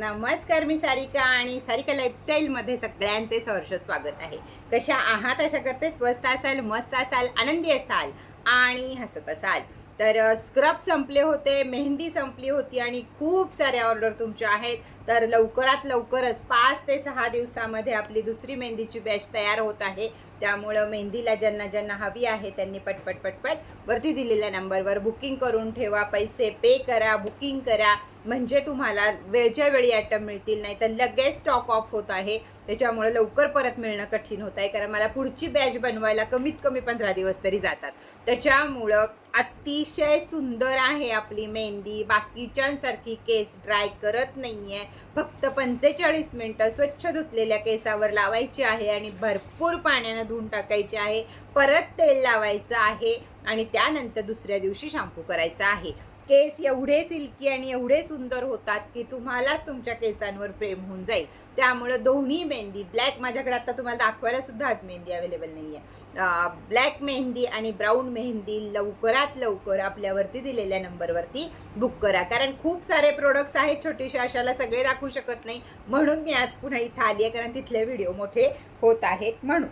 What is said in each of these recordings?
नमस्कार मी सारिका आणि सारिका लाईफस्टाईलमध्ये सगळ्यांचे सहर्ष स्वागत आहे. कशा आहात? अशा करते. स्वस्त असाल मस्त असाल आनंदी असाल आणि हसत असाल. तर स्क्रब संपले होते मेहंदी संपली होती आणि खूप साऱ्या ऑर्डर तुमच्या आहेत. तर लवकरात लवकरच पाच ते सहा दिवसामध्ये आपली दुसरी मेहंदीची बॅच तयार होत आहे. त्यामुळं मेहंदीला ज्यांना ज्यांना हवी आहे त्यांनी पटपट पटपट वरती दिलेल्या नंबरवर बुकिंग करून ठेवा. पैसे पे करा बुकिंग करा. म्हणजे तुम्हाला वेळच्या वेळी आयटम मिळतील नाही तर लगेच स्टॉक ऑफ होत आहे. त्याच्यामुळे लवकर परत मिळणं कठीण होत आहे. कारण मला पुढची बॅच बनवायला कमीत कमी पंधरा दिवस तरी जातात. त्याच्यामुळं अतिशय सुंदर आहे आपली मेहंदी. बाकीच्यांसारखी केस ड्राय करत नाही आहे फक्त पंचेचाळीस मिनटं स्वच्छ धुतलेल्या केसावर लावायची आहे आणि भरपूर पाण्यानं धुवून टाकायची आहे. परत तेल लावायचं आहे आणि त्यानंतर दुसऱ्या दिवशी शॅम्पू करायचा आहे. केस एवढे सिल्की आणि एवढे सुंदर होतात की तुम्हालाच तुमच्या केसांवर प्रेम होऊन जाईल. त्यामुळं दोन्ही मेहंदी ब्लॅक माझ्याकडे आता तुम्हाला दाखवायला सुद्धा आज मेहंदी अवेलेबल नाही आहे ब्लॅक मेहंदी आणि ब्राऊन मेहंदी लवकरात लवकर आपल्यावरती दिलेल्या नंबरवरती बुक करा. कारण खूप सारे प्रोडक्ट्स आहेत छोटेसे अशाला सगळे राखू शकत नाही. म्हणून मी आज पुन्हा इथं आली आहे कारण तिथले व्हिडिओ मोठे होत आहेत म्हणून.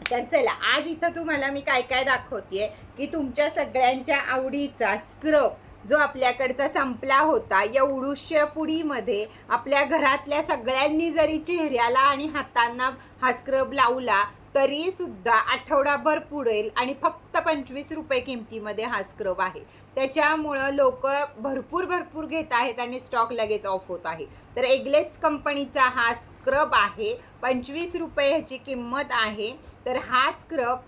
तर चला आज इथं तुम्हाला मी काय काय दाखवतेय की तुमच्या सगळ्यांच्या आवडीचा स्क्रब जो आपल्याकडचा संपला होता या पुडीमध्ये आपल्या घरातल्या सगळ्यांनी जरी चेहऱ्याला आणि हातांना हा स्क्रब लावला तरी सुद्धा आठवडाभर पुढेल आणि फक्त पंचवीस रुपये किमतीमध्ये हा स्क्रब आहे. त्याच्यामुळं लोक भरपूर भरपूर घेत आहेत आणि स्टॉक लगेच ऑफ होत आहे. तर एग्लेस कंपनीचा हा स्क्रब आहे. पंचवीस रुपये ह्याची किंमत आहे. तर हा स्क्रब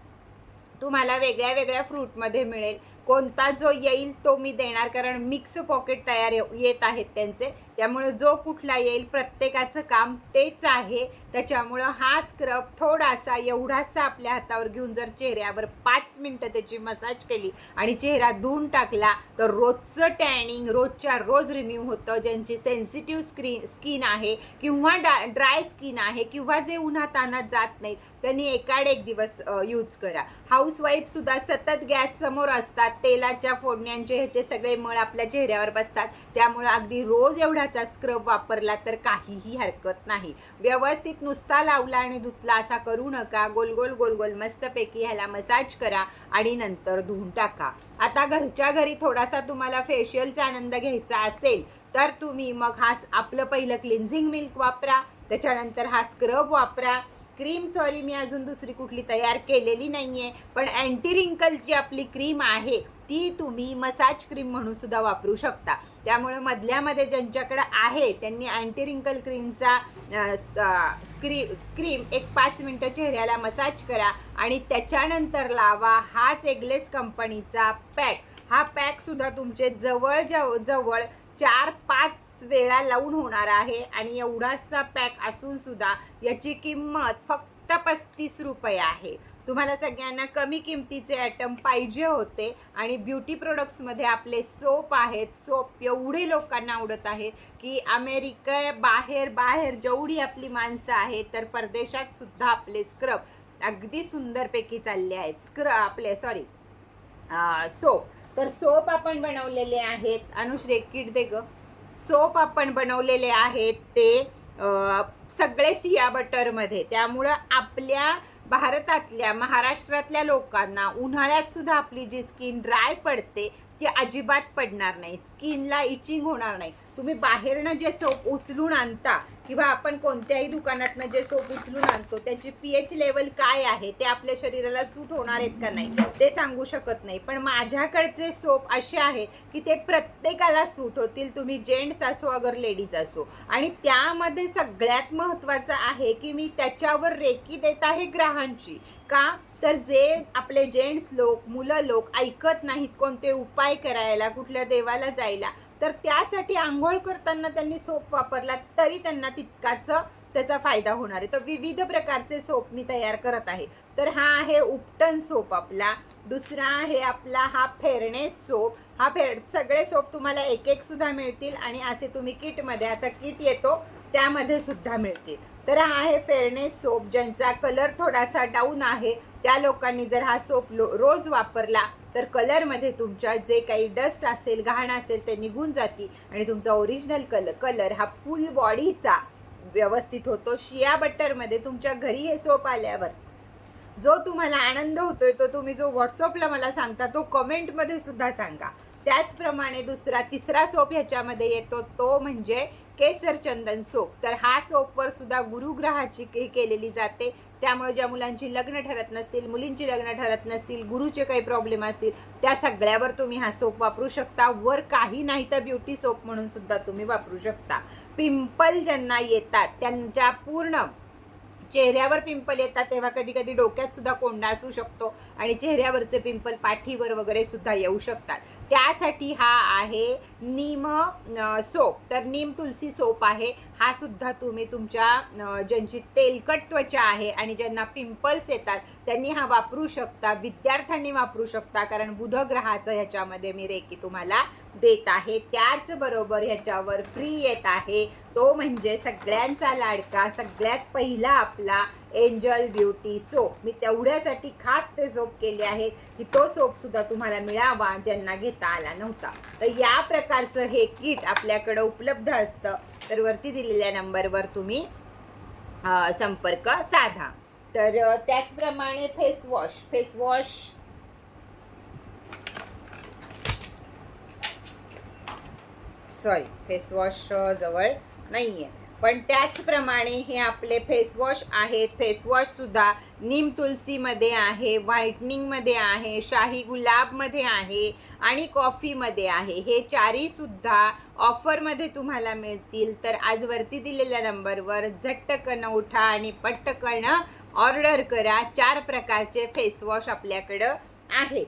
तुम्हाला वेगळ्या वेगळ्या फ्रूटमध्ये मिळेल. कोणता जो येईल तो मी देणार कारण मिक्स पॉकेट तयार येत आहेत त्यांचे. त्यामुळे जो कुठला येईल प्रत्येकाचं काम तेच आहे. त्याच्यामुळं हा स्क्रब थोडासा एवढासा आपल्या हातावर घेऊन जर चेहऱ्यावर पाच मिनटं त्याची मसाज केली आणि चेहरा धुवून टाकला तर रोजचं टॅनिंग रोजच्या रोज रिम्यू होतं. ज्यांची सेन्सिटिव्ह स्क्रीन स्किन आहे किंवा डा ड्राय स्किन आहे किंवा जे उन्हातानात जात नाहीत त्यांनी एकाड एक दिवस यूज करा. हाऊसवाईफ सुद्धा सतत गॅस समोर असतात. तेलाच्या फोडण्यांचे ह्याचे सगळे मळ आपल्या चेहऱ्यावर बसतात. त्यामुळं अगदी रोज एवढाचा स्क्रब वापरला तर काहीही हरकत नाही. व्यवस्थित नुसता लावला आणि धुतला असा करू नका. गोल गोल गोल गोल मस्तपैकी ह्याला मसाज करा आणि नंतर धुवून टाका. आता घरच्या घरी थोडासा तुम्हाला फेशियलचा आनंद घ्यायचा असेल तर तुम्ही मग हा आपलं पहिलं क्लिन्झिंग मिल्क वापरा. त्याच्यानंतर हा स्क्रब वापरा. क्रीम सॉरी मी अजून दुसरी कुठली तयार केलेली नाही आहे पण अँटी रिंकल जी आपली क्रीम आहे ती तुम्ही मसाज क्रीम म्हणून सुद्धा वापरू शकता. त्यामुळे मधल्यामध्ये ज्यांच्याकडं आहे त्यांनी अँटी रिंकल क्रीमचा स्क्री क्रीम एक पाच मिनटं चेहऱ्याला मसाज करा आणि त्याच्यानंतर लावा हाच एगलेस कंपनीचा पॅक हा पॅकसुद्धा तुमचे जवळ जव जवळ चार पाच वेळा लावून होणार आहे आणि एवढासा पॅक असून सुद्धा याची किंमत फक्त पस्तीस रुपये आहे. तुम्हाला सगळ्यांना कमी किमतीचे ॲटम पाहिजे होते आणि ब्युटी प्रोडक्ट्समध्ये आपले सोप आहेत. सोप एवढे लोकांना आवडत आहे की अमेरिका बाहेर बाहेर जेवढी आपली माणसं आहेत तर परदेशात सुद्धा आपले स्क्रब अगदी सुंदरपैकी चालले आहेत. स्क्र आपले सॉरी सोप तर सोप आपण बनवलेले आहेत. अनुश्री किट दे ग. सोप आपण बनवलेले आहेत ते सगळे शिया बटरमध्ये त्यामुळं आपल्या भारतातल्या महाराष्ट्रातल्या लोकांना उन्हाळ्यात सुद्धा आपली जी स्किन ड्राय पडते ती अजिबात पडणार नाही. स्किनला इचिंग होणार नाही. तुम्ही बाहेरनं जे सोप उचलून आणता किंवा आपण कोणत्याही दुकानातनं जे सोप उचलून आणतो त्याची पी एच लेवल काय आहे ते आपल्या शरीराला सूट होणार आहेत का नाही ते सांगू शकत नाही. पण माझ्याकडचे सोप असे आहेत की ते प्रत्येकाला सूट होतील. तुम्ही जेंट्स असो अगर लेडीज असो. आणि त्यामध्ये सगळ्यात महत्त्वाचं आहे की मी त्याच्यावर रेकी देत आहे ग्रहांची. का? तर जे आपले जेंट्स लोक मुलं लोक ऐकत नाहीत कोणते उपाय करायला कुठल्या देवाला जायला तर त्यासाठी आंघोळ करताना त्यांनी सोप वापरला तरी त्यांना तितकाच त्याचा फायदा होणार आहे. तर विविध प्रकारचे सोप मी तयार करत आहे. तर हा आहे उपटन सोप आपला. दुसरा आहे आपला हा फेरनेस सोप. हा फेर सगळे सोप तुम्हाला एक एक सुद्धा मिळतील आणि असे तुम्ही किटमध्ये असा किट येतो त्यामध्ये सुद्धा मिळतील. तर हा आहे फेअरनेस सोप ज्यांचा कलर थोडासा डाऊन आहे त्या लोकांनी जर हा सोप लो रोज वापरला तर कलरमध्ये तुमच्या जे काही डस्ट असेल घाण असेल ते निघून जातील. आणि तुमचा ओरिजिनल कलर कलर हा फुल बॉडीचा व्यवस्थित होतो. शिया बटरमध्ये तुमच्या घरी हे सोप आल्यावर जो तुम्हाला आनंद होतोय तो तुम्ही जो व्हॉट्सअपला मला सांगता तो कमेंटमध्ये सुद्धा सांगा. त्याचप्रमाणे दुसरा तिसरा सोप ह्याच्यामध्ये येतो तो म्हणजे केसर चंदन सोप. तर हा सोपवर सुद्धा गुरुग्रहाची के केलेली जाते. त्यामुळे ज्या मुलांची लग्न ठरत नसतील मुलींची लग्न ठरत नसतील गुरुचे काही प्रॉब्लेम असतील त्या सगळ्यावर तुम्ही हा सोप वापरू शकता. वर काही नाही तर ब्युटी सोप म्हणून सुद्धा तुम्ही वापरू शकता. पिंपल ज्यांना येतात त्यांच्या पूर्ण चेहऱ्यावर पिंपल येतात तेव्हा कधी कधी डोक्यात सुद्धा कोंडा असू शकतो आणि चेहऱ्यावरचे पिंपल पाठीवर वगैरे सुद्धा येऊ शकतात. त्यासाठी हा आहे नीम सोप. तर नीम तुलसी सोप आहे. हा सुद्धा तुम्ही तुमच्या ज्यांची तेलकट त्वचा आहे आणि ज्यांना पिंपल्स येतात त्यांनी हा वापरू शकता. विद्यार्थ्यांनी वापरू शकता कारण बुध ग्रहाचं ह्याच्यामध्ये मी रेकी तुम्हाला देत आहे. त्याचबरोबर ह्याच्यावर फ्री येत आहे तो म्हणजे सगळ्यांचा लाडका सगळ्यात पहिला आपला एंजल ब्युटी सोप. मी तेवढ्यासाठी खास ते सोप केले आहे की तो सोप सुद्धा तुम्हाला मिळावा ज्यांना घेता आला नव्हता. तर या प्रकारचं हे किट आपल्याकडं उपलब्ध असतं. तर वरती दिलेल्या नंबरवर तुम्ही संपर्क साधा. तर त्याचप्रमाणे face wash. Face wash. Sorry face wash जवळ. नाही आहे पण त्याचप्रमाणे हे आपले फेसवॉश आहेत. फेसवॉशसुद्धा नीम तुलसीमध्ये आहे व्हाईटनिंगमध्ये आहे शाही गुलाबमध्ये आहे आणि कॉफीमध्ये आहे. हे चारहीसुद्धा ऑफरमध्ये तुम्हाला मिळतील. तर आज वरती दिलेल्या नंबरवर झट्टकन उठा आणि पटकन ऑर्डर करा. चार प्रकारचे फेसवॉश आपल्याकडं आहेत.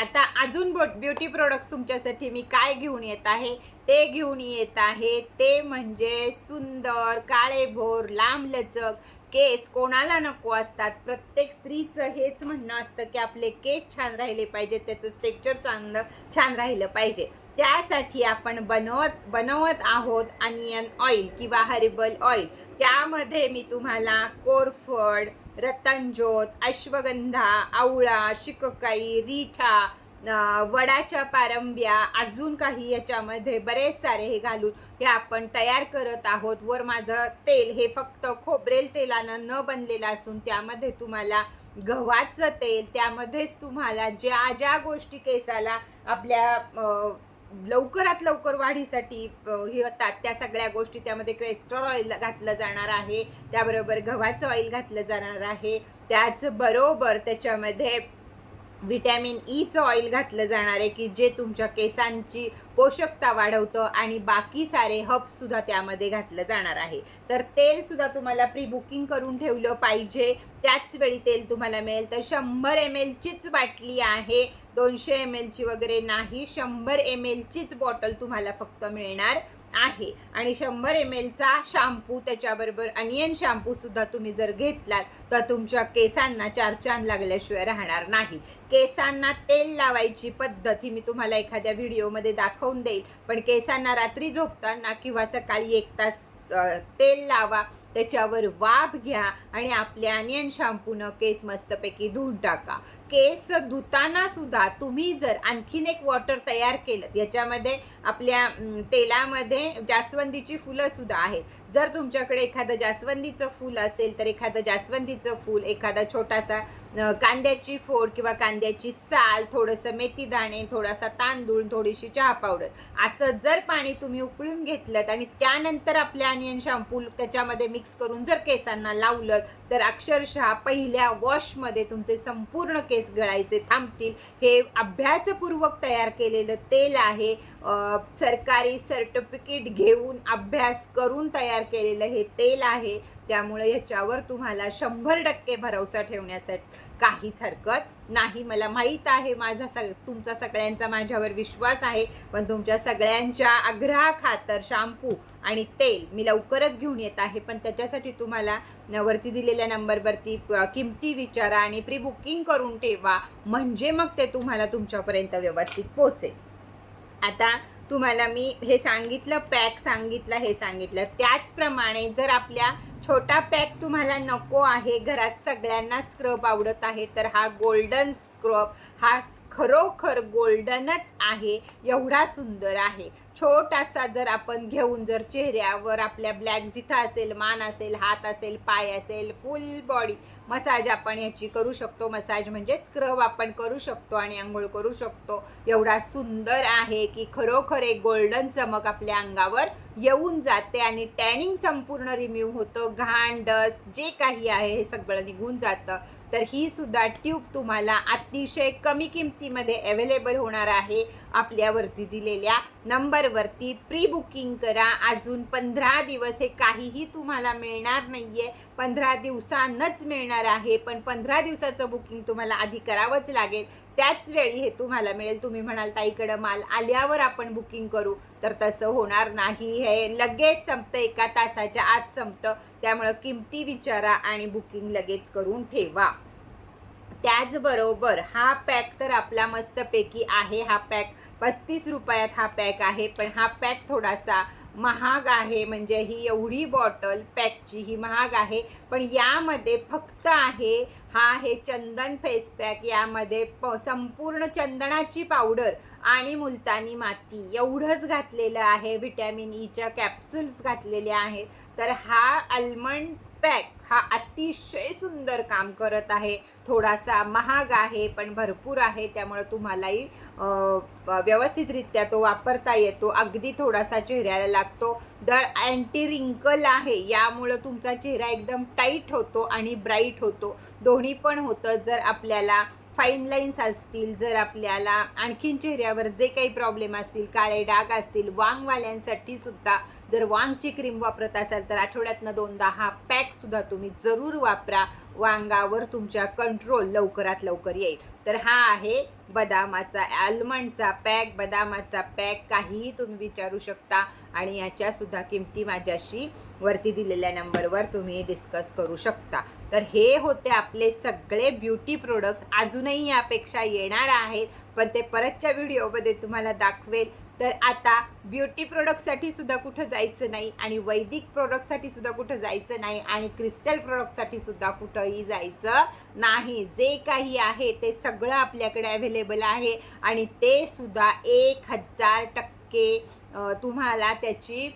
आता अजून बोट ब्युटी प्रोडक्ट्स तुमच्यासाठी मी काय घेऊन येत आहे? ते घेऊन येत आहे. ते म्हणजे सुंदर काळेभोर लांबलचक केस कोणाला नको असतात? प्रत्येक स्त्रीचं हेच म्हणणं असतं की आपले केस छान राहिले पाहिजे त्याचं स्ट्रक्चर चांगलं छान राहिलं पाहिजे. त्यासाठी आपण बनवत बनवत आहोत अनियन ऑइल किंवा हर्बल ऑइल त्यामध्ये मी तुम्हाला कोरफड रतनज्योत अश्वगंधा आवळा शिककाई रिठा वडाच्या पारंब्या अजून काही याच्यामध्ये बरेच सारे हे घालून हे आपण तयार करत आहोत. वर माझं तेल हे फक्त खोबरेल तेलानं न बनलेलं असून त्यामध्ये तुम्हाला गव्हाचं तेल त्यामध्येच तुम्हाला ज्या ज्या गोष्टी केसाला आपल्या लवकरात लवकर वाढीसाठी हे होतात. त्या सगळ्या गोष्टी त्यामध्ये क्रेस्ट्रॉल ऑइल घातलं जाणार आहे. त्याबरोबर गव्हाचं ऑइल घातलं जाणार आहे. त्याचबरोबर त्याच्यामध्ये व्हिटॅमिन e ईचं ऑइल घातलं जाणार आहे की जे तुमच्या केसांची पोषकता वाढवतं आणि बाकी सारे हब्ससुद्धा त्यामध्ये घातलं जाणार आहे. तर तेलसुद्धा तुम्हाला प्री बुकिंग करून ठेवलं पाहिजे. त्याच वेळी तेल तुम्हाला मिळेल. तर शंभर एम एलचीच बाटली आहे. दोनशे एम एलची वगैरे नाही. शंभर एम एलचीच बॉटल तुम्हाला फक्त मिळणार. आहे. आणि शंभर एम एलचा शॅम्पू त्याच्याबरोबर अनियन शॅम्पू सुद्धा तुम्ही जर घेतलात तर तुमच्या केसांना चार चांद लागल्याशिवाय राहणार नाही. केसांना तेल लावायची पद्धत ही मी तुम्हाला एखाद्या व्हिडिओमध्ये दाखवून देईल पण केसांना रात्री झोपताना किंवा सकाळी एक तास तेल लावा त्याच्यावर वाफ घ्या आणि आपल्या अनियन शॅम्पूनं केस मस्तपैकी धुवून टाका. केस धुताना सुद्धा तुम्ही जर आणखीन एक वॉटर तयार केलं याच्यामध्ये आपल्या तेलामध्ये जास्वंदीची फुलं सुद्धा आहेत. जर तुमच्याकडे एखादं जास्वंदीचं फूल असेल तर एखादं जास्वंदीचं फूल एखादा छोटासा कांद्याची फोड किंवा कांद्याची साल थोडंसं मेथी दाणे थोडासा तांदूळ थोडीशी चहा पावडर असं जर पाणी तुम्ही उकळून घेतलं आणि त्यानंतर आपल्या अनियन शॅम्पू त्याच्यामध्ये मिक्स करून जर केसांना लावलं तर अक्षरशः पहिल्या वॉशमध्ये तुमचे संपूर्ण केस गळायचे थांबतील. हे अभ्यासपूर्वक तयार केलेलं तेल आहे. सरकारी सर्टिफिकेट घेऊन अभ्यास करून तयार केलेलं हे तेल आहे. त्यामुळे याच्यावर तुम्हाला शंभर टक्के भरवसा ठेवण्यासाठी काहीच हरकत नाही. मला माहीत आहे माझा सग तुमचा सगळ्यांचा माझ्यावर विश्वास आहे पण तुमच्या सगळ्यांच्या आग्रहाखातर शॅम्पू आणि तेल मी लवकरच घेऊन येत आहे. पण त्याच्यासाठी तुम्हाला वरती दिलेल्या नंबरवरती किमती विचारा आणि प्री बुकिंग करून ठेवा. म्हणजे मग ते तुम्हाला तुमच्यापर्यंत व्यवस्थित पोहोचेल. आता तुम्हाला मी हे सांगितलं पॅक सांगितलं हे सांगितलं. त्याचप्रमाणे जर आपल्या छोटा पॅक तुम्हाला नको आहे. घरात सगळ्यांना स्क्रब आवडत आहे. तर हा गोल्डन स्क्रब हा खरोखर गोल्डनच आहे. एवढा सुंदर आहे. छोटासा जर आपण घेऊन जर चेहऱ्यावर आपल्या ब्लॅक जिथं असेल मान असेल हात असेल पाय असेल फुल बॉडी मसाज आपण ह्याची करू शकतो. मसाज म्हणजे स्क्रब आपण करू शकतो आणि आंघोळ करू शकतो. एवढा सुंदर आहे की खरोखर एक गोल्डन चमक आपल्या अंगावर येऊन जाते आणि टॅनिंग संपूर्ण रिम्यूव्ह होतं. घाण डस्ट जे काही आहे हे सगळं निघून जातं. तर ही सुद्धा ट्यूब तुम्हाला अतिशय कमी किमतीमध्ये अवेलेबल होणार आहे. आपल्यावरती दिलेल्या नंबरवरती प्री बुकिंग करा. अजून पंधरा दिवस हे काहीही तुम्हाला मिळणार नाही आहे पंधरा दिवसांनच मिळणार आहे पण पंधरा दिवसाचं बुकिंग तुम्हाला आधी करावंच लागेल. त्याच वेळी हे तुम्हाला मिळेल. तुम्ही म्हणाल ताईकडं माल आल्यावर आपण बुकिंग करू. तर तसं होणार नाही. हे लगेच संपतं एका तासाच्या आत संपतं. त्यामुळं किमती विचारा आणि बुकिंग लगेच करून ठेवा. त्याचबरोबर हा पॅक तर आपला मस्तपैकी आहे. हा पॅक पस्तीस रुपयात हा पॅक आहे पण हा पॅक थोडासा महाग आहे म्हणजे ही एवढी बॉटल पॅकची ही महाग आहे. पण यामध्ये फक्त आहे हा आहे चंदन फेस पॅक यामध्ये प संपूर्ण चंदनाची पावडर आणि मुलतानी माती. एवढंच घातलेलं आहे व्हिटॅमिन ईच्या कॅप्सूल्स घातलेल्या आहेत. तर हा आल्मंड पॅक हा अतिशय सुंदर काम करत आहे. थोडासा महाग आहे पण भरपूर आहे. त्यामुळं तुम्हालाही व्यवस्थितरित्या तो वापरता येतो. अगदी थोडासा चेहऱ्याला लागतो. दर अँटी रिंकल आहे. यामुळं तुमचा चेहरा एकदम टाईट होतो आणि ब्राईट होतो. दोन्ही पण होतं. जर आपल्याला फाईन लाईन्स असतील जर आपल्याला आणखीन चेहऱ्यावर जे काही प्रॉब्लेम असतील काळे डाग असतील वांगवाल्यांसाठी सुद्धा जर वांगची क्रीम वापरत असाल तर आठवड्यातनं दोनदा हा पॅक सुद्धा तुम्ही जरूर वापरा. वांगावर तुमच्या कंट्रोल लवकरात लवकर येईल. तर हा आहे बदामाचा आल्मंडचा पॅक बदामाचा पॅक काहीही तुम्ही विचारू शकता आणि याच्या सुद्धा किमती माझ्याशी वरती दिलेल्या नंबरवर तुम्ही डिस्कस करू शकता. तर हे होते आपले सगळे ब्युटी प्रोडक्ट्स अजूनही यापेक्षा येणार आहेत पण ते परतच्या व्हिडिओमध्ये तुम्हाला दाखवेल. तर आता ब्युटी प्रोडक्टसाठी सुद्धा कुठं जायचं नाही आणि वैदिक प्रोडक्टसाठी सुद्धा कुठं जायचं नाही आणि क्रिस्टल प्रोडक्टसाठी सुद्धा कुठंही जायचं नाही. जे काही आहे ते सगळं आपल्याकडे अवेलेबल आहे आणि ते सुद्धा एक हजार टक्के तुम्हाला त्याची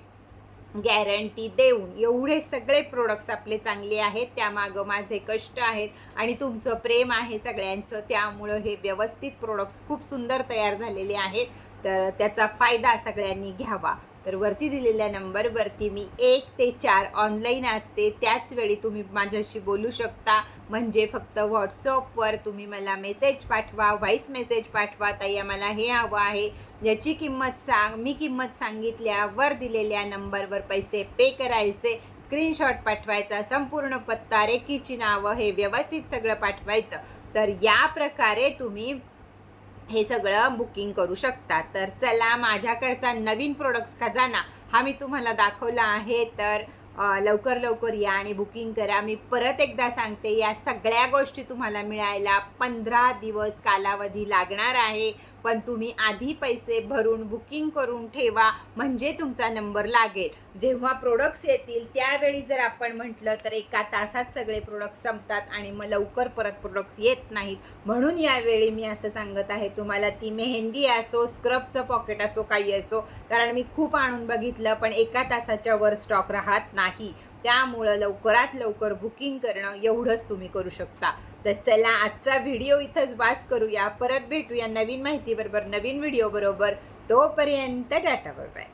गॅरंटी देऊन एवढे सगळे प्रोडक्ट्स आपले चांगले आहेत त्यामागं माझे कष्ट आहेत आणि तुमचं प्रेम आहे सगळ्यांचं त्यामुळं हे व्यवस्थित प्रोडक्ट्स खूप सुंदर तयार झालेले आहेत. तर त्याचा फायदा सगळ्यांनी घ्यावा. तर वरती दिलेल्या नंबरवरती मी एक ते चार ऑनलाईन असते. त्याच वेळी तुम्ही माझ्याशी बोलू शकता. म्हणजे फक्त व्हॉट्सअपवर तुम्ही मला मेसेज पाठवा व्हॉईस मेसेज पाठवा. ताई आम्हाला हे हवं आहे. याची किंमत सांग मी किंमत सांगितल्यावर दिलेल्या नंबरवर पैसे पे करायचे. स्क्रीनशॉट पाठवायचा संपूर्ण पत्ता रेकीची नावं हे व्यवस्थित सगळं पाठवायचं. तर या प्रकारे तुम्ही हे सगळं बुकिंग करू शकता तर चला माझ्याकडचा नवीन प्रोडक्ट्स खजाना. हा मी तुम्हाला दाखवला आहे. तर लवकर लवकर या आणि बुकिंग करा. मी परत एकदा सांगते या सगळ्या गोष्टी तुम्हाला मिळायला पंधरा दिवस कालावधी लागणार आहे. पण तुम्ही आधी पैसे भरून बुकिंग करून ठेवा म्हणजे तुमचा नंबर लागेल. जेव्हा प्रोडक्ट्स येतील त्यावेळी जर आपण म्हटलं तर एका तासात सगळे प्रोडक्ट्स संपतात आणि मग लवकर परत प्रोडक्ट्स येत नाहीत. म्हणून यावेळी मी असं सांगत आहे तुम्हाला ती मेहंदी असो स्क्रबचं पॉकेट असो काही असो कारण मी खूप आणून बघितलं पण एका तासाच्या वर स्टॉक राहत नाही. त्यामुळं लवकरात लवकर बुकिंग करणं एवढंच तुम्ही करू शकता. तर चला आजचा व्हिडिओ इथंच वाच करूया. परत भेटूया नवीन माहितीबरोबर नवीन व्हिडिओ बरोबर. तोपर्यंत टाटा बाय